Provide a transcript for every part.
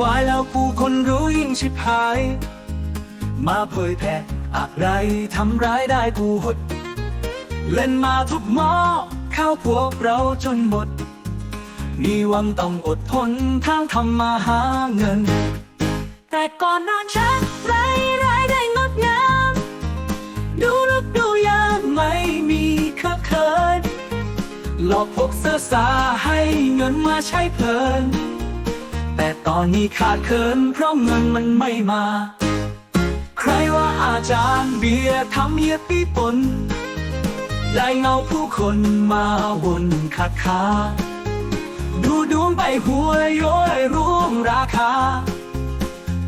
วายแล้วผู้คนรู้ยิ่งชิบหาย มาเผยแผ่อะไรทำร้ายได้ผู้หด เล่นมาทุกหม้อเข้าพวกเราจนหมด มีวังต้องอดทนทางทำมาหาเงิน แต่ก่อนนอนชักไรไรายได้งดงาม ดูรูปดูยามไม่มีเคอะเขินหลอกพวกเสื้อสาให้เงินมาใช้เพลิน แต่ตอนนี้ขาดเคินเพราะเงินมันไม่มา ใครว่าอาจารย์เบียร์ทำเมียปีปนได้เงาผู้คนมาวนขัดขาดูดวงไปหัวโย้ยรวมราคา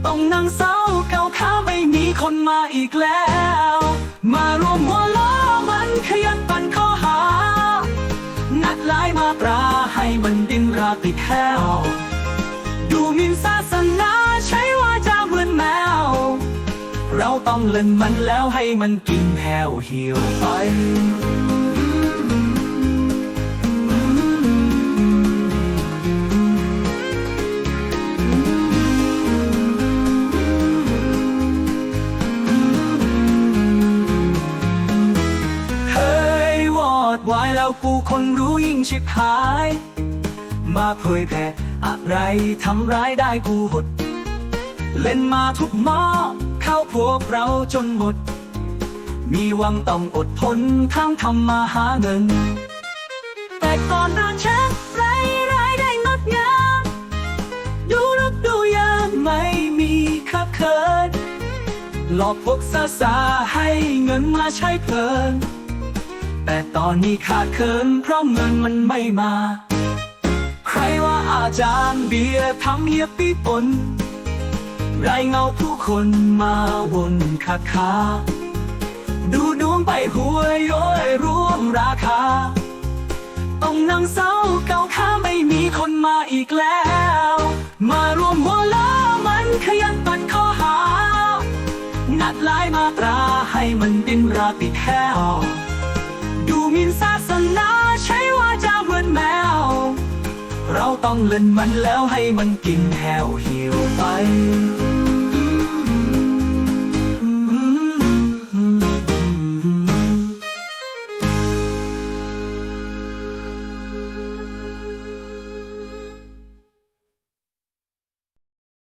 ต้องนั่งเศร้าเก่าข้าไม่มีคนมาอีกแล้ว มารวมหัวล้อมันขยันปั่นข้อหา นัดหลายมาตราให้มันดินราติดแค้ ต้องเล่นมันแล้วให้มันกินแหวเหี่ยวไปเฮ้ยวอดวายแล้วผู้คนรู้ยิ่งชิบหาย มาเผยแผ่อะไรทำร้ายได้กูหด เล่นมาทุกม้อ เข้าพวกเราจนหมด มีวังต้องอดทนทั้งทำมาหาเงิน แต่ก่อนนอนชักไรไรายได้งดงามดูรูปดูยามไม่มีคับเคินหลอกพวกซาซาให้เงินมาใช้เพลิน แต่ตอนนี้ขาดเคินเพราะเงินมันไม่มา ใครว่าอาจารย์เบียร์ทำเฮียปีปน ไรเงาผู้คนมาวนขาดขาดูดวงไปหัวโย้ยรวมราคา ต้องนั่งเศร้าเก่าข้าไม่มีคนมาอีกแล้ว มารวมหัวล้อมันขยันปันข้อหา นัดลายมาตราให้มันดินราติดแห้วดูมินศาสนาใช้ว่าจะเหมือนแมว เราต้องเล่นมันแล้วให้มันกินแหวหิวไป